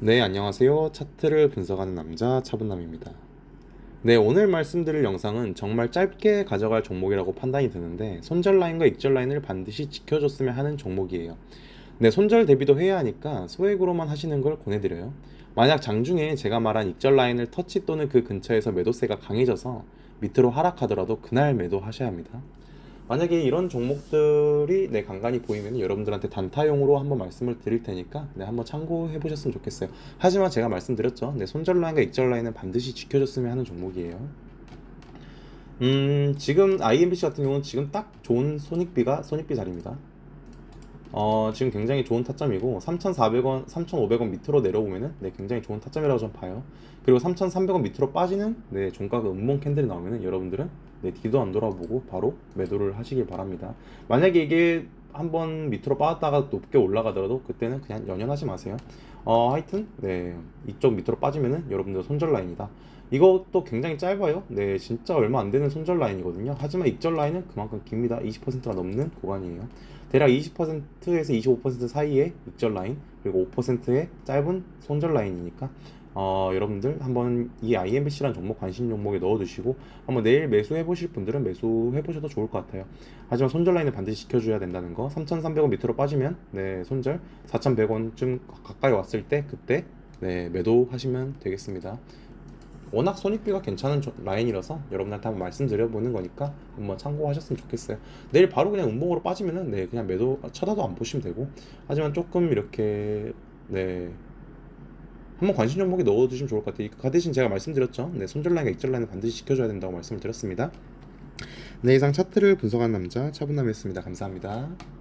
네, 안녕하세요. 차트를 분석하는 남자 차분남입니다. 네, 오늘 말씀드릴 영상은 정말 짧게 가져갈 종목이라고 판단이 드는데 손절 라인과 익절 라인을 반드시 지켜줬으면 하는 종목이에요. 네, 손절 대비도 해야 하니까 소액으로만 하시는 걸 권해드려요. 만약 장중에 제가 말한 익절 라인을 터치 또는 그 근처에서 매도세가 강해져서 밑으로 하락하더라도 그날 매도하셔야 합니다. 만약에 이런 종목들이 네, 간간히 보이면 여러분들한테 단타용으로 한번 말씀을 드릴 테니까 네, 한번 참고해 보셨으면 좋겠어요. 하지만 제가 말씀드렸죠. 네, 손절 라인과 익절 라인은 반드시 지켜줬으면 하는 종목이에요. 음, 지금 IMBC 같은 경우는 지금 딱 좋은 손익비가 손익비 자리입니다. 어, 지금 굉장히 좋은 타점이고 3,400원, 3,500원 밑으로 내려오면은 네, 굉장히 좋은 타점이라고 좀 봐요. 그리고 3,300원 밑으로 빠지는 네, 종가가 음봉 캔들이 나오면은 여러분들은 네, 뒤도 안 돌아보고 바로 매도를 하시길 바랍니다. 만약에 이게 한번 밑으로 빠졌다가 높게 올라가더라도 그때는 그냥 연연하지 마세요. 어, 하여튼 네, 이쪽 밑으로 빠지면은 여러분들 손절 라인이다. 이것도 굉장히 짧아요. 네, 진짜 얼마 안 되는 손절 라인이거든요. 하지만 익절 라인은 그만큼 깁니다. 20%가 넘는 구간이에요. 대략 20%에서 25% 사이의 익절 라인 그리고 5%의 짧은 손절 라인이니까 어, 여러분들 한번 이 IMBC라는 종목 관심 종목에 넣어두시고 한번 내일 매수해 보실 분들은 매수해 보셔도 좋을 것 같아요. 하지만 손절 라인을 반드시 지켜줘야 된다는 거. 3,300원 밑으로 빠지면 네 손절 4,100원쯤 가까이 왔을 때 그때 네 매도하시면 되겠습니다. 워낙 손익비가 괜찮은 조- 라인이라서 여러분한테 한번 말씀드려보는 거니까 한번 참고하셨으면 좋겠어요. 내일 바로 그냥 운봉으로 빠지면은 네 그냥 매도 쳐다도 안 보시면 되고 하지만 조금 이렇게 네 한번 관심 종목에 넣어두시면 좋을 것 같아요. 그 대신 제가 말씀드렸죠. 네 손절 라인과 익절 라인을 반드시 지켜줘야 된다고 말씀을 드렸습니다. 네 이상 차트를 분석한 남자 차분남이었습니다. 감사합니다.